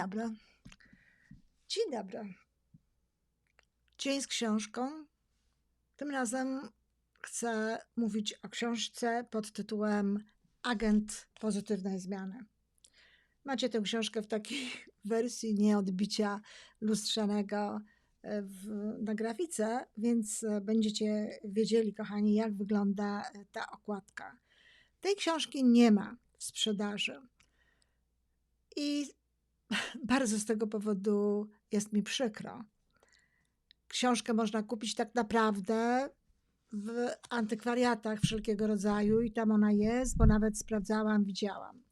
Dobry. Dzień dobry. Dzień z książką. Tym razem chcę mówić o książce pod tytułem Agent pozytywnej zmiany. Macie tę książkę w takiej wersji nieodbicia lustrzanego e, w, na grafice, więc e, będziecie wiedzieli, kochani, jak wygląda e, ta okładka. Tej książki nie ma w sprzedaży. I bardzo z tego powodu jest mi przykro. Książkę można kupić tak naprawdę w antykwariatach wszelkiego rodzaju i tam ona jest, bo nawet sprawdzałam, widziałam.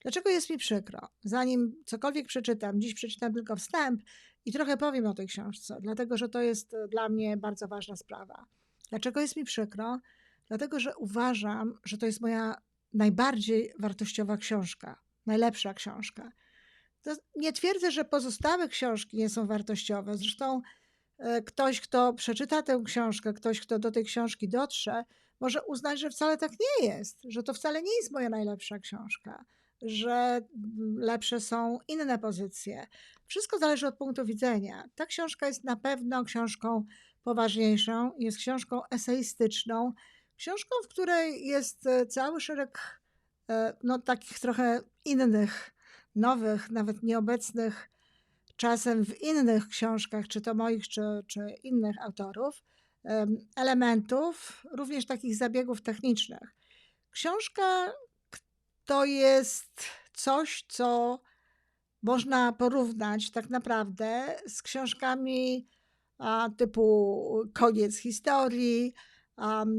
Dlaczego jest mi przykro? Zanim cokolwiek przeczytam, dziś przeczytam tylko wstęp i trochę powiem o tej książce, dlatego że to jest dla mnie bardzo ważna sprawa. Dlaczego jest mi przykro? Dlatego, że uważam, że to jest moja najbardziej wartościowa książka, najlepsza książka. To nie twierdzę, że pozostałe książki nie są wartościowe. Zresztą e, ktoś, kto przeczyta tę książkę, ktoś, kto do tej książki dotrze, może uznać, że wcale tak nie jest, że to wcale nie jest moja najlepsza książka, że mm, lepsze są inne pozycje. Wszystko zależy od punktu widzenia. Ta książka jest na pewno książką poważniejszą, jest książką eseistyczną, książką, w której jest e, cały szereg e, no, takich trochę innych nowych, nawet nieobecnych czasem w innych książkach, czy to moich, czy, czy innych autorów, elementów, również takich zabiegów technicznych. Książka to jest coś, co można porównać tak naprawdę z książkami typu Koniec historii,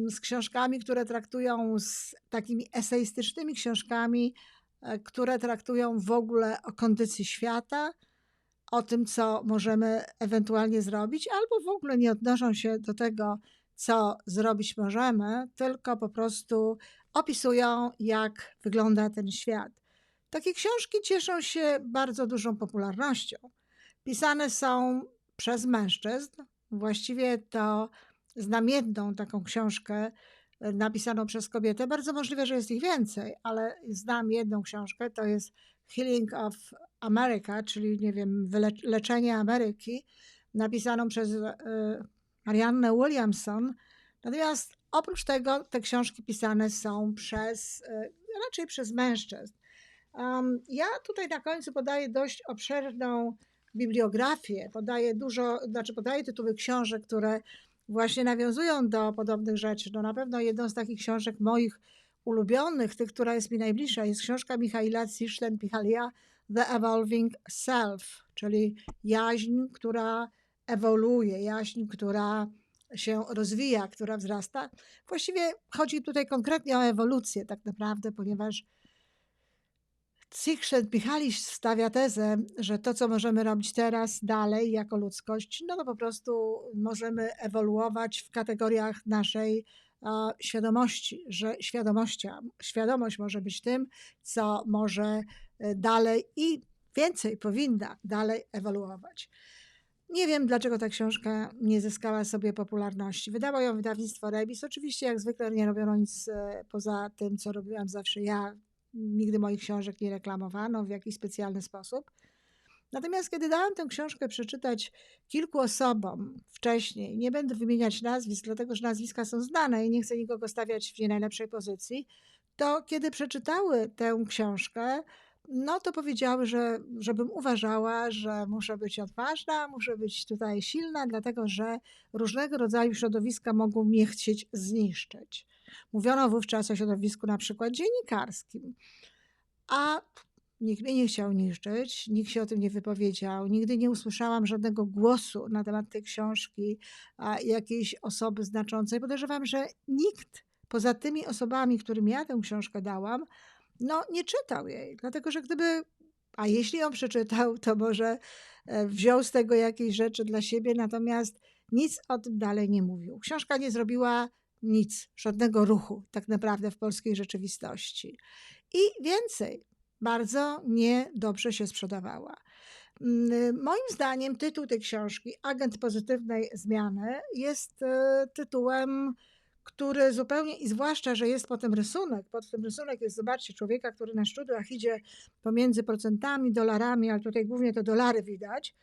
z książkami, które traktują z takimi eseistycznymi książkami, które traktują w ogóle o kondycji świata, o tym, co możemy ewentualnie zrobić, albo w ogóle nie odnoszą się do tego, co zrobić możemy, tylko po prostu opisują, jak wygląda ten świat. Takie książki cieszą się bardzo dużą popularnością. Pisane są przez mężczyzn. Właściwie to znam jedną taką książkę napisaną przez kobietę. Bardzo możliwe, że jest ich więcej, ale znam jedną książkę, to jest Healing of America, czyli nie wiem, leczenie Ameryki, napisaną przez e, Mariannę Williamson. Natomiast oprócz tego te książki pisane są przez, e, raczej przez mężczyzn. ja tutaj na końcu podaję dość obszerną bibliografię, podaję dużo, znaczy podaję tytuły książek, które właśnie nawiązują do podobnych rzeczy. No na pewno jedną z takich książek moich ulubionych, tych, która jest mi najbliższa, jest książka Michaila Ciszlen-Pichalia The Evolving Self, czyli jaźń, która ewoluuje, jaźń, która się rozwija, która wzrasta. Właściwie chodzi tutaj konkretnie o ewolucję tak naprawdę, ponieważ Csikszent Michalisz stawia tezę, że to, co możemy robić teraz, dalej jako ludzkość, no to po prostu możemy ewoluować w kategoriach naszej a, świadomości, że świadomościa, świadomość może być tym, co może e, dalej i więcej powinna dalej ewoluować. Nie wiem, dlaczego ta książka nie zyskała sobie popularności. Wydało ją wydawnictwo Rebis. Oczywiście, jak zwykle, nie robiono nic e, poza tym, co robiłam zawsze ja, nigdy moich książek nie reklamowano w jakiś specjalny sposób. Natomiast kiedy dałam tę książkę przeczytać kilku osobom wcześniej, nie będę wymieniać nazwisk, dlatego że nazwiska są znane i nie chcę nikogo stawiać w nie najlepszej pozycji, to kiedy przeczytały tę książkę, no to powiedziały, że żebym uważała, że muszę być odważna, muszę być tutaj silna, dlatego że różnego rodzaju środowiska mogą mnie chcieć zniszczyć. Mówiono wówczas o środowisku na przykład dziennikarskim, a nikt mnie nie chciał niszczyć, nikt się o tym nie wypowiedział, nigdy nie usłyszałam żadnego głosu na temat tej książki jakiejś osoby znaczącej. Podejrzewam, że nikt poza tymi osobami, którym ja tę książkę dałam, no nie czytał jej, dlatego że gdyby, a jeśli ją przeczytał, to może e, wziął z tego jakieś rzeczy dla siebie, natomiast nic o tym dalej nie mówił. Książka nie zrobiła nic, żadnego ruchu tak naprawdę w polskiej rzeczywistości. I więcej, bardzo niedobrze się sprzedawała. Mm, moim zdaniem tytuł tej książki, Agent Pozytywnej Zmiany, jest e, tytułem który zupełnie, i zwłaszcza, że jest potem rysunek, pod tym rysunek jest, zobaczcie, człowieka, który na szczudłach idzie pomiędzy procentami, dolarami, ale tutaj głównie te dolary widać,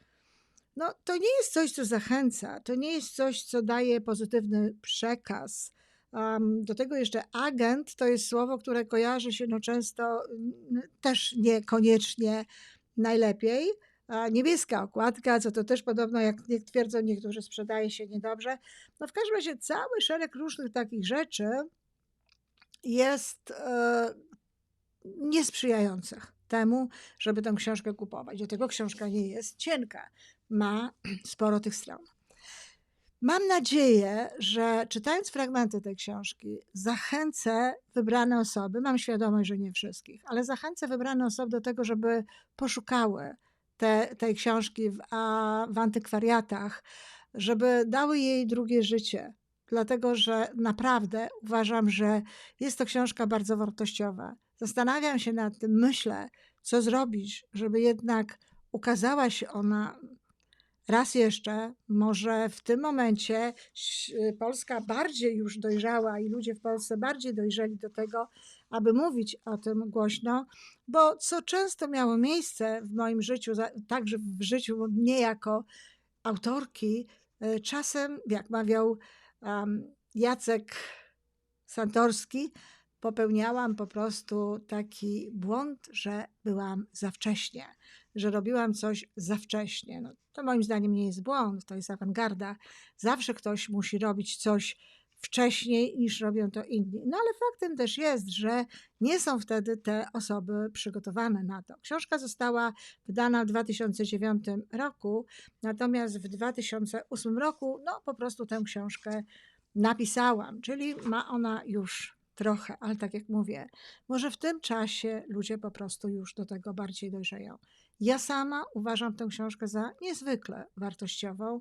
no to nie jest coś, co zachęca, to nie jest coś, co daje pozytywny przekaz. Um, do tego jeszcze agent to jest słowo, które kojarzy się no często też niekoniecznie najlepiej. A niebieska okładka, co to też podobno, jak twierdzą niektórzy, sprzedaje się niedobrze. No w każdym razie cały szereg różnych takich rzeczy jest e, niesprzyjających temu, żeby tę książkę kupować. Do tego książka nie jest cienka, ma sporo tych stron. Mam nadzieję, że czytając fragmenty tej książki, zachęcę wybrane osoby, mam świadomość, że nie wszystkich, ale zachęcę wybrane osoby do tego, żeby poszukały te, tej książki w, a, w antykwariatach, żeby dały jej drugie życie. Dlatego, że naprawdę uważam, że jest to książka bardzo wartościowa. Zastanawiam się nad tym, myślę, co zrobić, żeby jednak ukazała się ona raz jeszcze, może w tym momencie Polska bardziej już dojrzała i ludzie w Polsce bardziej dojrzeli do tego, aby mówić o tym głośno, bo co często miało miejsce w moim życiu, także w życiu mnie jako autorki, e, czasem, jak mawiał um, Jacek Santorski, popełniałam po prostu taki błąd, że byłam za wcześnie, że robiłam coś za wcześnie. No, to moim zdaniem nie jest błąd, to jest awangarda. Zawsze ktoś musi robić coś wcześniej niż robią to inni. No ale faktem też jest, że nie są wtedy te osoby przygotowane na to. Książka została wydana w 2009 roku, natomiast w 2008 roku no po prostu tę książkę napisałam, czyli ma ona już trochę, ale tak jak mówię, może w tym czasie ludzie po prostu już do tego bardziej dojrzeją. Ja sama uważam tę książkę za niezwykle wartościową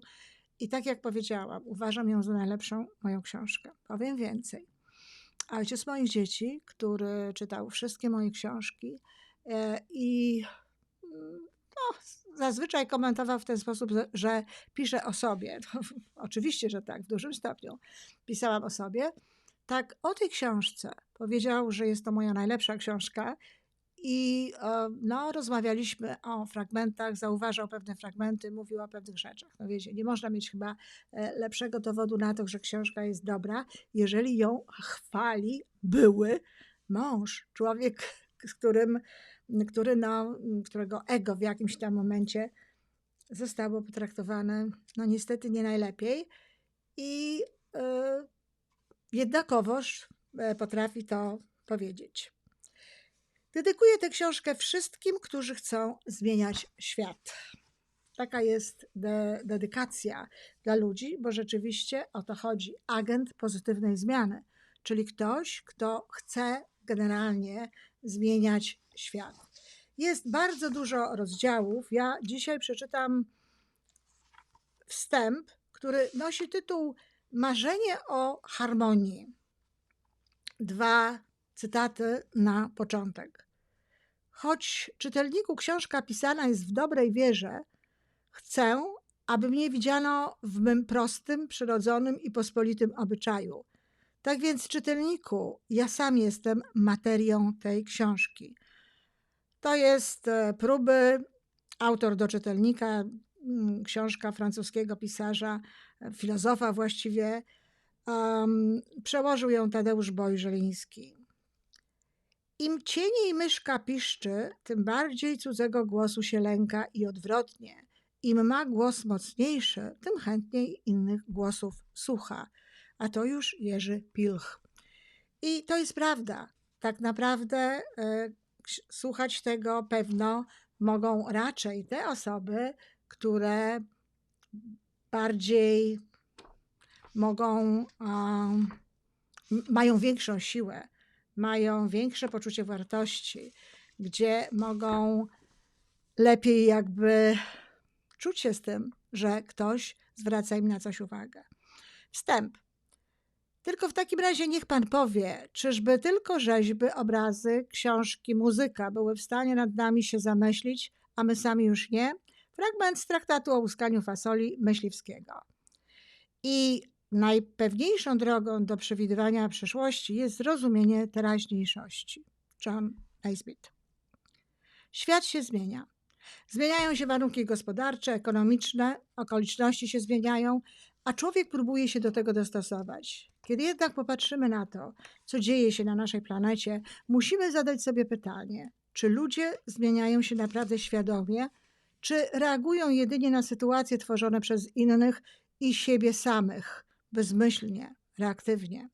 i tak jak powiedziałam, uważam ją za najlepszą moją książkę. Powiem więcej. Ojciec moich dzieci, który czytał wszystkie moje książki e, i no, zazwyczaj komentował w ten sposób, że piszę o sobie. To, oczywiście, że tak, w dużym stopniu pisałam o sobie. Tak, o tej książce powiedział, że jest to moja najlepsza książka i e, no, rozmawialiśmy o fragmentach, zauważał pewne fragmenty, mówił o pewnych rzeczach. No wiecie, nie można mieć chyba e, lepszego dowodu na to, że książka jest dobra, jeżeli ją chwali były mąż, człowiek, z którym, który, no, którego ego w jakimś tam momencie zostało potraktowane, no niestety nie najlepiej. I yy, jednakowoż potrafi to powiedzieć. Dedykuję tę książkę wszystkim, którzy chcą zmieniać świat. Taka jest de dedykacja dla ludzi, bo rzeczywiście o to chodzi. Agent pozytywnej zmiany, czyli ktoś, kto chce generalnie zmieniać świat. Jest bardzo dużo rozdziałów. Ja dzisiaj przeczytam wstęp, który nosi tytuł Marzenie o harmonii. Dwa cytaty na początek. Choć czytelniku książka pisana jest w dobrej wierze, chcę, aby mnie widziano w mym prostym, przyrodzonym i pospolitym obyczaju. Tak więc, czytelniku, ja sam jestem materią tej książki. To jest e, próby, autor do czytelnika, książka francuskiego pisarza, e, filozofa właściwie, um, przełożył ją Tadeusz Bojżeliński. Im cieniej myszka piszczy, tym bardziej cudzego głosu się lęka i odwrotnie. Im ma głos mocniejszy, tym chętniej innych głosów słucha. A to już Jerzy Pilch. I to jest prawda. Tak naprawdę y, słuchać tego pewno mogą raczej te osoby, które bardziej mogą, mają większą siłę mają większe poczucie wartości, gdzie mogą lepiej jakby czuć się z tym, że ktoś zwraca im na coś uwagę. Wstęp. Tylko w takim razie niech pan powie, czyżby tylko rzeźby, obrazy, książki, muzyka były w stanie nad nami się zamyślić, a my sami już nie? Fragment z traktatu o łuskaniu fasoli Myśliwskiego. I najpewniejszą drogą do przewidywania przyszłości jest zrozumienie teraźniejszości. John Naisbitt. Świat się zmienia. Zmieniają się warunki gospodarcze, ekonomiczne, okoliczności się zmieniają, a człowiek próbuje się do tego dostosować. Kiedy jednak popatrzymy na to, co dzieje się na naszej planecie, musimy zadać sobie pytanie, czy ludzie zmieniają się naprawdę świadomie, czy reagują jedynie na sytuacje tworzone przez innych i siebie samych, bezmyślnie, reaktywnie?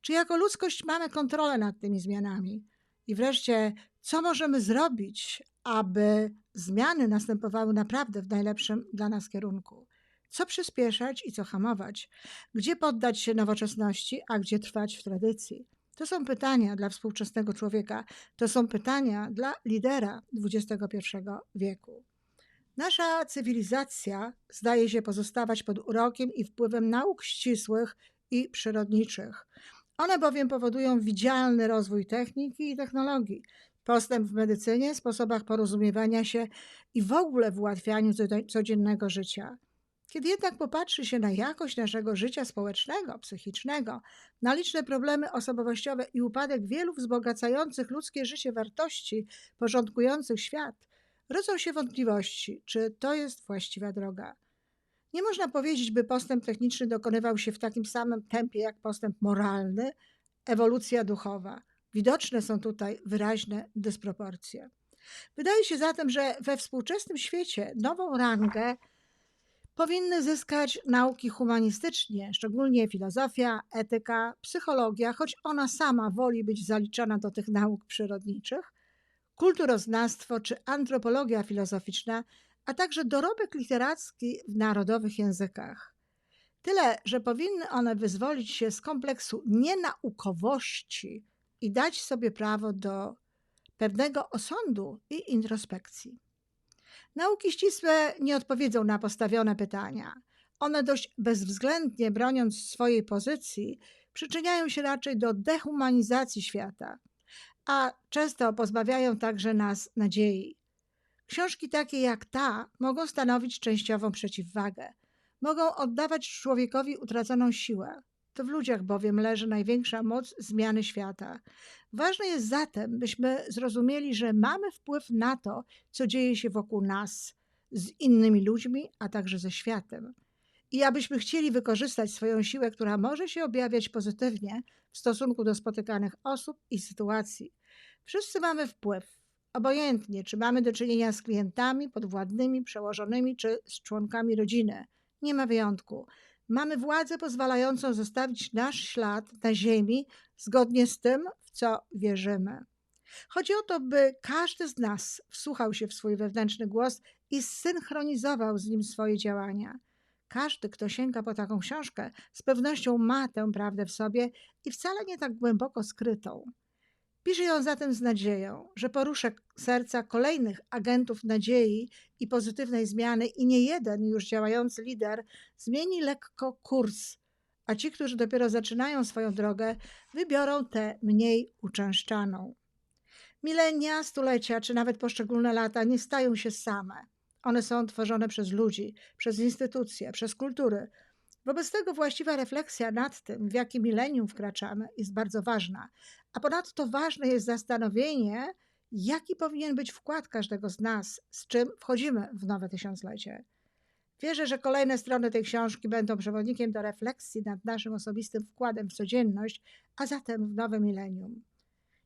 Czy jako ludzkość mamy kontrolę nad tymi zmianami? I wreszcie, co możemy zrobić, aby zmiany następowały naprawdę w najlepszym dla nas kierunku? Co przyspieszać i co hamować? Gdzie poddać się nowoczesności, a gdzie trwać w tradycji? To są pytania dla współczesnego człowieka, to są pytania dla lidera XXI wieku. Nasza cywilizacja zdaje się pozostawać pod urokiem i wpływem nauk ścisłych i przyrodniczych. One bowiem powodują widzialny rozwój techniki i technologii, postęp w medycynie, sposobach porozumiewania się i w ogóle w ułatwianiu codziennego życia. Kiedy jednak popatrzy się na jakość naszego życia społecznego, psychicznego, na liczne problemy osobowościowe i upadek wielu wzbogacających ludzkie życie wartości porządkujących świat, rodzą się wątpliwości, czy to jest właściwa droga. Nie można powiedzieć, by postęp techniczny dokonywał się w takim samym tempie jak postęp moralny, ewolucja duchowa. Widoczne są tutaj wyraźne dysproporcje. Wydaje się zatem, że we współczesnym świecie nową rangę powinny zyskać nauki humanistyczne, szczególnie filozofia, etyka, psychologia, choć ona sama woli być zaliczana do tych nauk przyrodniczych, kulturoznawstwo czy antropologia filozoficzna, a także dorobek literacki w narodowych językach. Tyle, że powinny one wyzwolić się z kompleksu nienaukowości i dać sobie prawo do pewnego osądu i introspekcji. Nauki ścisłe nie odpowiedzą na postawione pytania. One dość bezwzględnie broniąc swojej pozycji, przyczyniają się raczej do dehumanizacji świata, a często pozbawiają także nas nadziei. Książki takie jak ta mogą stanowić częściową przeciwwagę, mogą oddawać człowiekowi utraconą siłę. To w ludziach bowiem leży największa moc zmiany świata. Ważne jest zatem, byśmy zrozumieli, że mamy wpływ na to, co dzieje się wokół nas, z innymi ludźmi, a także ze światem. I abyśmy chcieli wykorzystać swoją siłę, która może się objawiać pozytywnie w stosunku do spotykanych osób i sytuacji. Wszyscy mamy wpływ, obojętnie czy mamy do czynienia z klientami, podwładnymi, przełożonymi czy z członkami rodziny. Nie ma wyjątku. Mamy władzę pozwalającą zostawić nasz ślad na ziemi zgodnie z tym, w co wierzymy. Chodzi o to, by każdy z nas wsłuchał się w swój wewnętrzny głos i zsynchronizował z nim swoje działania. Każdy, kto sięga po taką książkę, z pewnością ma tę prawdę w sobie i wcale nie tak głęboko skrytą. Pisze ją zatem z nadzieją, że poruszę serca kolejnych agentów nadziei i pozytywnej zmiany i nie jeden już działający lider zmieni lekko kurs, a ci, którzy dopiero zaczynają swoją drogę, wybiorą tę mniej uczęszczaną. Milenia, stulecia czy nawet poszczególne lata nie stają się same. One są tworzone przez ludzi, przez instytucje, przez kultury, Wobec tego właściwa refleksja nad tym, w jakim milenium wkraczamy, jest bardzo ważna. A ponadto ważne jest zastanowienie, jaki powinien być wkład każdego z nas, z czym wchodzimy w nowe tysiąclecie. Wierzę, że kolejne strony tej książki będą przewodnikiem do refleksji nad naszym osobistym wkładem w codzienność, a zatem w nowe milenium.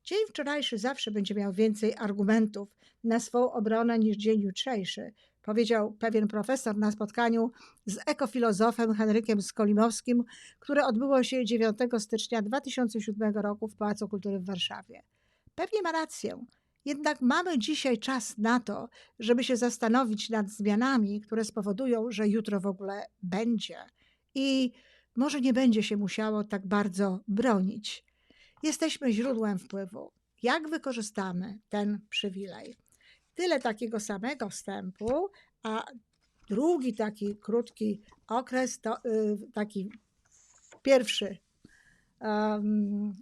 Dzień wczorajszy zawsze będzie miał więcej argumentów na swą obronę niż dzień jutrzejszy, powiedział pewien profesor na spotkaniu z ekofilozofem Henrykiem Skolimowskim, które odbyło się 9 stycznia 2007 roku w Pałacu Kultury w Warszawie. Pewnie ma rację. Jednak mamy dzisiaj czas na to, żeby się zastanowić nad zmianami, które spowodują, że jutro w ogóle będzie. I może nie będzie się musiało tak bardzo bronić. Jesteśmy źródłem wpływu. Jak wykorzystamy ten przywilej? Tyle takiego samego wstępu, a drugi taki krótki okres, to y, taki pierwszy um,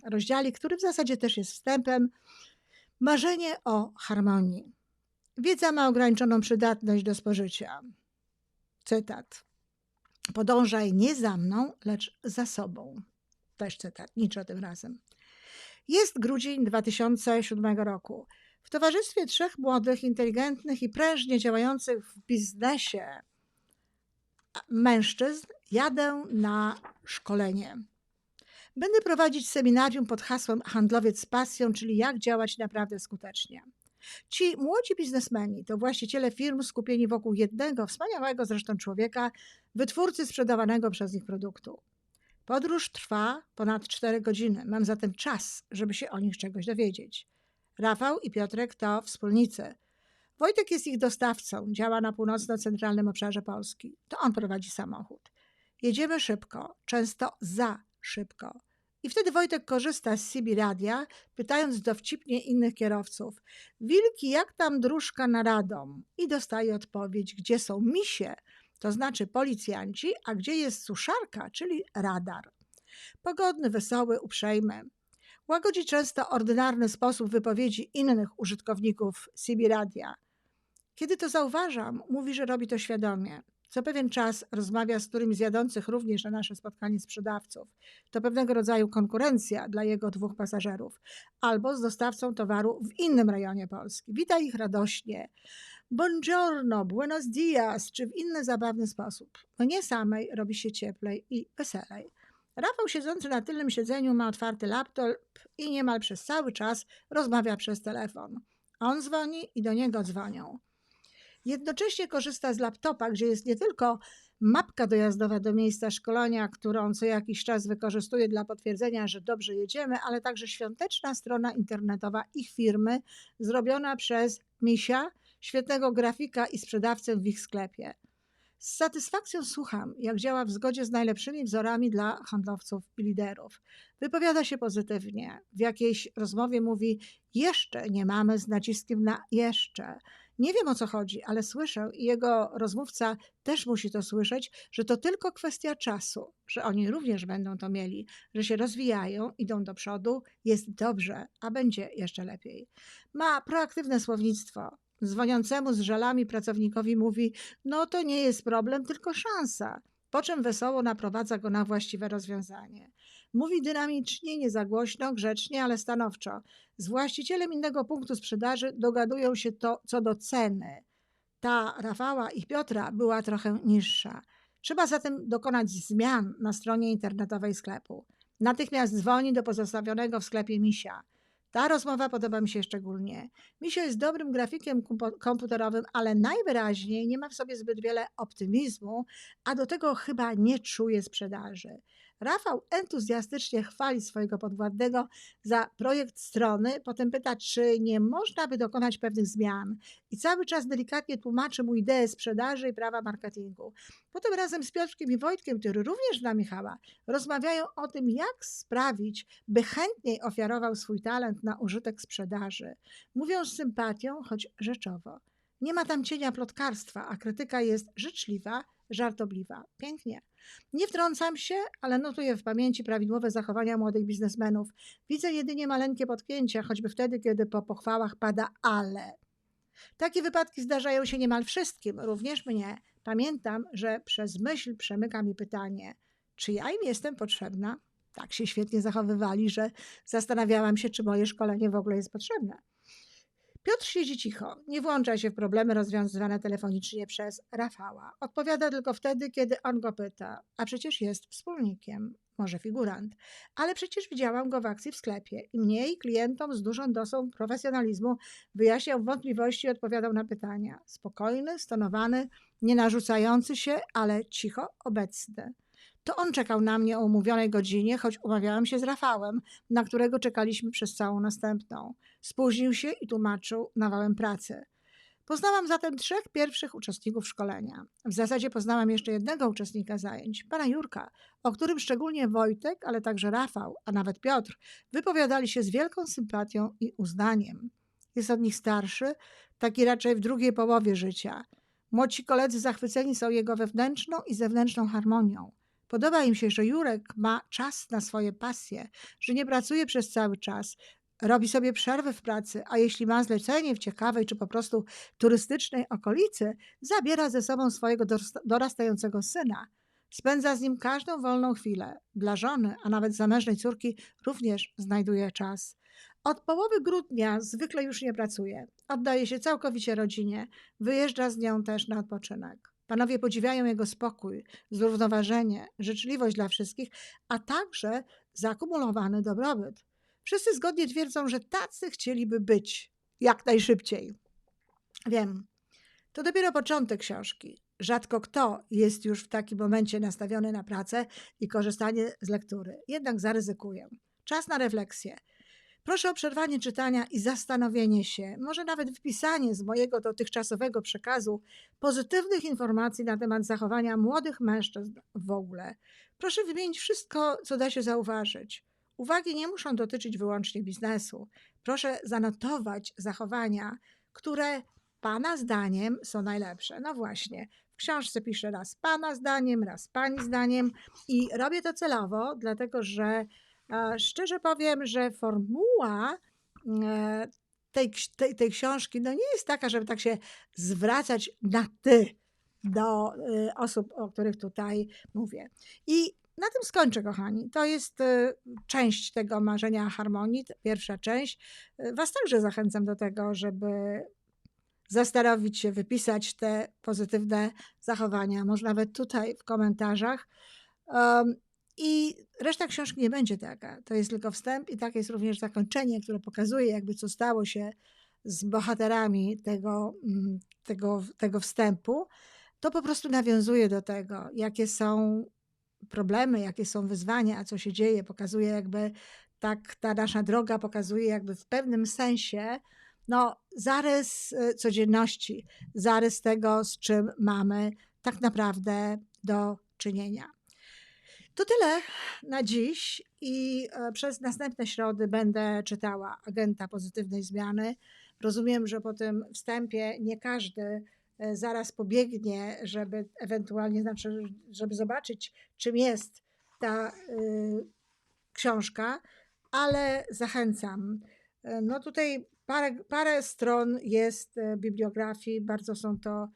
który w zasadzie też jest wstępem, marzenie o harmonii. Wiedza ma ograniczoną przydatność do spożycia. Cytat. Podążaj nie za mną, lecz za sobą. Też cytat, Nietzsche tym razem. Jest grudzień 2007 roku. W towarzystwie trzech młodych, inteligentnych i prężnie działających w biznesie mężczyzn jadę na szkolenie. Będę prowadzić seminarium pod hasłem Handlowiec z pasją, czyli jak działać naprawdę skutecznie. Ci młodzi biznesmeni to właściciele firm skupieni wokół jednego, wspaniałego zresztą człowieka, wytwórcy sprzedawanego przez nich produktu. Podróż trwa ponad 4 godziny. Mam zatem czas, żeby się o nich czegoś dowiedzieć. Rafał i Piotrek to wspólnicy. Wojtek jest ich dostawcą, działa na północno-centralnym obszarze Polski. To on prowadzi samochód. Jedziemy szybko, często za szybko. I wtedy Wojtek korzysta z CB radia, pytając dowcipnie innych kierowców: Wilki, jak tam dróżka na radom? I dostaje odpowiedź: Gdzie są misie? To znaczy policjanci, a gdzie jest suszarka, czyli radar. Pogodny, wesoły, uprzejmy. Łagodzi często ordynarny sposób wypowiedzi innych użytkowników CB radia. Kiedy to zauważam, mówi, że robi to świadomie. Co pewien czas rozmawia z którymś z jadących również na nasze spotkanie sprzedawców. To pewnego rodzaju konkurencja dla jego dwóch pasażerów. Albo z dostawcą towaru w innym rejonie Polski. Wita ich radośnie. Buongiorno, buenos dias, czy w inny zabawny sposób. Mnie samej robi się cieplej i weselej. Rafał siedzący na tylnym siedzeniu ma otwarty laptop i niemal przez cały czas rozmawia przez telefon. On dzwoni i do niego dzwonią. Jednocześnie korzysta z laptopa, gdzie jest nie tylko mapka dojazdowa do miejsca szkolenia, którą co jakiś czas wykorzystuje dla potwierdzenia, że dobrze jedziemy, ale także świąteczna strona internetowa ich firmy, zrobiona przez Misia, świetnego grafika i sprzedawcę w ich sklepie. Z satysfakcją słucham, jak działa w zgodzie z najlepszymi wzorami dla handlowców i liderów. Wypowiada się pozytywnie. W jakiejś rozmowie mówi: Jeszcze nie mamy z naciskiem na jeszcze. Nie wiem o co chodzi, ale słyszę i jego rozmówca też musi to słyszeć, że to tylko kwestia czasu, że oni również będą to mieli, że się rozwijają, idą do przodu, jest dobrze, a będzie jeszcze lepiej. Ma proaktywne słownictwo. Dzwoniącemu z żalami pracownikowi mówi: No to nie jest problem, tylko szansa. Po czym wesoło naprowadza go na właściwe rozwiązanie. Mówi dynamicznie, nie za głośno, grzecznie, ale stanowczo. Z właścicielem innego punktu sprzedaży dogadują się to co do ceny. Ta Rafała i Piotra była trochę niższa. Trzeba zatem dokonać zmian na stronie internetowej sklepu. Natychmiast dzwoni do pozostawionego w sklepie misia. Ta rozmowa podoba mi się szczególnie. Misio jest dobrym grafikiem komputerowym, ale najwyraźniej nie ma w sobie zbyt wiele optymizmu, a do tego chyba nie czuje sprzedaży. Rafał entuzjastycznie chwali swojego podwładnego za projekt strony, potem pyta, czy nie można by dokonać pewnych zmian i cały czas delikatnie tłumaczy mu ideę sprzedaży i prawa marketingu. Potem razem z Piotrkiem i Wojtkiem, który również zna Michała, rozmawiają o tym, jak sprawić, by chętniej ofiarował swój talent na użytek sprzedaży. Mówią z sympatią, choć rzeczowo. Nie ma tam cienia plotkarstwa, a krytyka jest życzliwa, żartobliwa. Pięknie. Nie wtrącam się, ale notuję w pamięci prawidłowe zachowania młodych biznesmenów. Widzę jedynie maleńkie potknięcia, choćby wtedy, kiedy po pochwałach pada ale. Takie wypadki zdarzają się niemal wszystkim, również mnie. Pamiętam, że przez myśl przemyka mi pytanie, czy ja im jestem potrzebna? Tak się świetnie zachowywali, że zastanawiałam się, czy moje szkolenie w ogóle jest potrzebne. Piotr siedzi cicho, nie włącza się w problemy rozwiązywane telefonicznie przez Rafała. Odpowiada tylko wtedy, kiedy on go pyta, a przecież jest wspólnikiem, może figurant. Ale przecież widziałam go w akcji w sklepie i mniej klientom z dużą dosą profesjonalizmu wyjaśniał wątpliwości i odpowiadał na pytania. Spokojny, stonowany, nie narzucający się, ale cicho obecny. To on czekał na mnie o umówionej godzinie, choć umawiałam się z Rafałem, na którego czekaliśmy przez całą następną. Spóźnił się i tłumaczył nawałem pracy. Poznałam zatem trzech pierwszych uczestników szkolenia. W zasadzie poznałam jeszcze jednego uczestnika zajęć, pana Jurka, o którym szczególnie Wojtek, ale także Rafał, a nawet Piotr wypowiadali się z wielką sympatią i uznaniem. Jest od nich starszy, taki raczej w drugiej połowie życia. Młodsi koledzy zachwyceni są jego wewnętrzną i zewnętrzną harmonią. Podoba im się, że Jurek ma czas na swoje pasje, że nie pracuje przez cały czas, robi sobie przerwę w pracy, a jeśli ma zlecenie w ciekawej czy po prostu turystycznej okolicy, zabiera ze sobą swojego dorastającego syna. Spędza z nim każdą wolną chwilę. Dla żony, a nawet zamężnej córki również znajduje czas. Od połowy grudnia zwykle już nie pracuje. Oddaje się całkowicie rodzinie. Wyjeżdża z nią też na odpoczynek. Panowie podziwiają jego spokój, zrównoważenie, życzliwość dla wszystkich, a także zakumulowany dobrobyt. Wszyscy zgodnie twierdzą, że tacy chcieliby być jak najszybciej. Wiem, to dopiero początek książki. Rzadko kto jest już w takim momencie nastawiony na pracę i korzystanie z lektury. Jednak zaryzykuję. Czas na refleksję. Proszę o przerwanie czytania i zastanowienie się, może nawet wpisanie z mojego dotychczasowego przekazu pozytywnych informacji na temat zachowania młodych mężczyzn w ogóle. Proszę wymienić wszystko, co da się zauważyć. Uwagi nie muszą dotyczyć wyłącznie biznesu. Proszę zanotować zachowania, które Pana zdaniem są najlepsze. No właśnie, w książce piszę raz Pana zdaniem, raz Pani zdaniem i robię to celowo, dlatego że szczerze powiem, że formuła e, tej, tej, tej książki no nie jest taka, żeby tak się zwracać na ty do e, osób, o których tutaj mówię. I na tym skończę, kochani. To jest e, część tego marzenia harmonii, pierwsza część. E, Was także zachęcam do tego, żeby zastanowić się, wypisać te pozytywne zachowania, może nawet tutaj w komentarzach. I reszta książki nie będzie taka. To jest tylko wstęp i takie jest również zakończenie, które pokazuje, jakby co stało się z bohaterami tego, mm, tego, tego wstępu. To po prostu nawiązuje do tego, jakie są problemy, jakie są wyzwania, a co się dzieje. Pokazuje jakby tak ta nasza droga pokazuje jakby w pewnym sensie no, zarys e, codzienności, zarys tego, z czym mamy tak naprawdę do czynienia. To tyle na dziś i e, przez następne środy będę czytała Agenta Pozytywnej Zmiany. Rozumiem, że po tym wstępie nie każdy e, zaraz pobiegnie, żeby ewentualnie, znaczy, żeby zobaczyć, czym jest ta y, książka, ale zachęcam. No tutaj parę, parę stron jest bibliografii, bardzo są to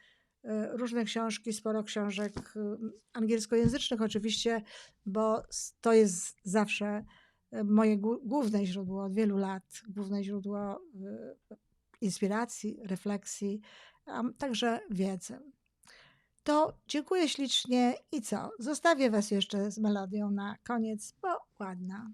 różne książki, sporo książek e, angielskojęzycznych oczywiście, bo to jest zawsze e, moje głó- główne źródło od wielu lat, główne źródło inspiracji, refleksji, a także wiedzy. To dziękuję ślicznie i co? Zostawię Was jeszcze z melodią na koniec, bo ładna.